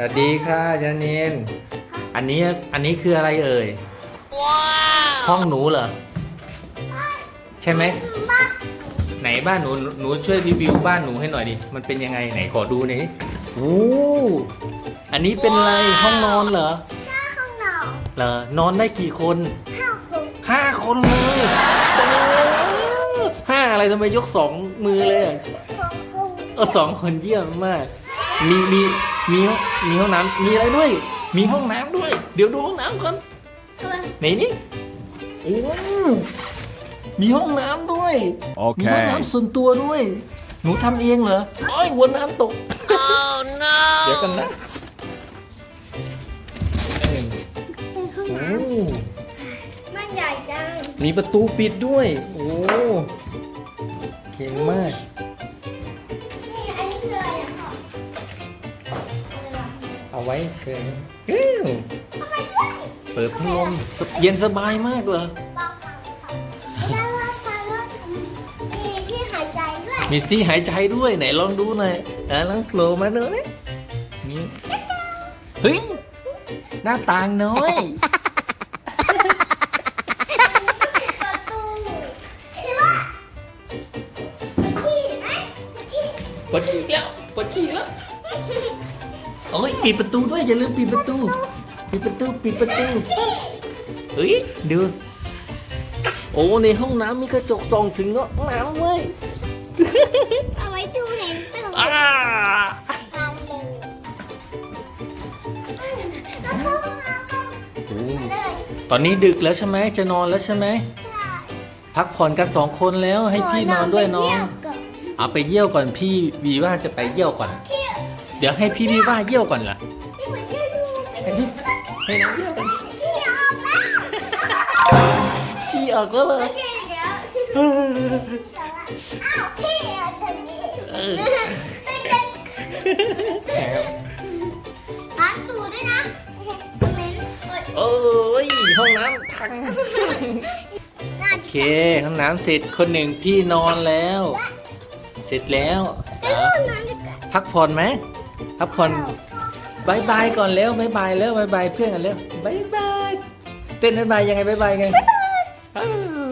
สวัสดีค่ะยานินอันนี้อันนี้คืออะไรเอ่ยห้องหนูเหรอ ใช่ไหมบ้านไหนบ้านหนูหนูช่วยรีวิวบ้านหนูให้หน่อยดิ มันเป็นยังไงไหนขอดูหน่อยดิโอ้อันนี้เป็นอะไรห้องนอนเหรอหน้าข้างนอกเหรอนอนได้กี่คนห้าคนห้าคนเลยโอ้ห้าอะไรทำไมยกสองมือเลยอะของคนเออสองคนเยี่ยมมาก มีมี มีมีห้องน้ำมีอะไรด้วย มีห้องน้ำด้วย เดี๋ยวดูห้องน้ำก่อนตัวไหนนี่โอ้มีห้องน้ำด้วย มีห้อง Okay. น้ำส่วนตัวด้วย หนูทำเองเหรอโอ้ยหัวน้ำตก เดี๋ยวกันนะเออเป็นห้องโอ้น้ำมันใหญ่จัง มีประตูปิดด้วย โอ้เก่งมาก นี่อันนี้คืออะไรอะพ่อ เอาไว้เชิญเอ้วเอาไปด้วยเปิดพัดลมสบเย็นสบายมากเลยเบาฟังค่ะแล้วว่าฟังว่ามีที่หายใจด้วยมีที่หายใจด้วยไหนลองดูหน่อยอะลองโผล่มาดูนี่นี่เฮ้ยหน้าต่างน้อยประตูที่ว่าที่ไหมที่ปวดฉี่แล้วปวดฉี่แล้ว โอ้ยปิดประตูด้วยอย่าลืมปิดประตู ปิดประตูปิดประตูเฮ้ยดูโอ้ในห้องน้ำมีกระจกส่องถึงห้องน้ำเว้ยเอาไว้ดูเห็นตึกอ่าตามเลยแล้วเข้าห้องน้ำกันโอ้เลยตอนนี้ดึกแล้วใช่ไหมจะนอนแล้วใช่ไหมใช่พักผ่อนกันสองคนแล้วให้พี่นอนด้วยน้อง เอาไปเยี่ยวก่อนพี่วีว่าจะไปเยี่ยวก่อน เที่ยวเดี๋ยวให้พี่วีว่าเยี่ยวก่อนเหรอที่เหมือนยืดดูให้พี่ให้น้องเยี่ยวก่อนเที่ยวแล้วพี่ออกก็เลยโอเคเดี๋ยวอ้าวพี่อะตอนนี้เออล้างตูด้วยนะเหม็นเอ้ยโอ้ยห้องน้ำพังน่าโอเคห้องน้ำเสร็จคนหนึ่งพี่นอนแล้ว เสร็จแล้วจะเอาห้องน้ำดีกว่าพักผ่อนไหม พักผ่อนบายบายก่อนแล้วบายบายแล้วบายบายเพื่อนกันแล้วบายบายเต้นบายบายยังไงบายบายไงอ้าว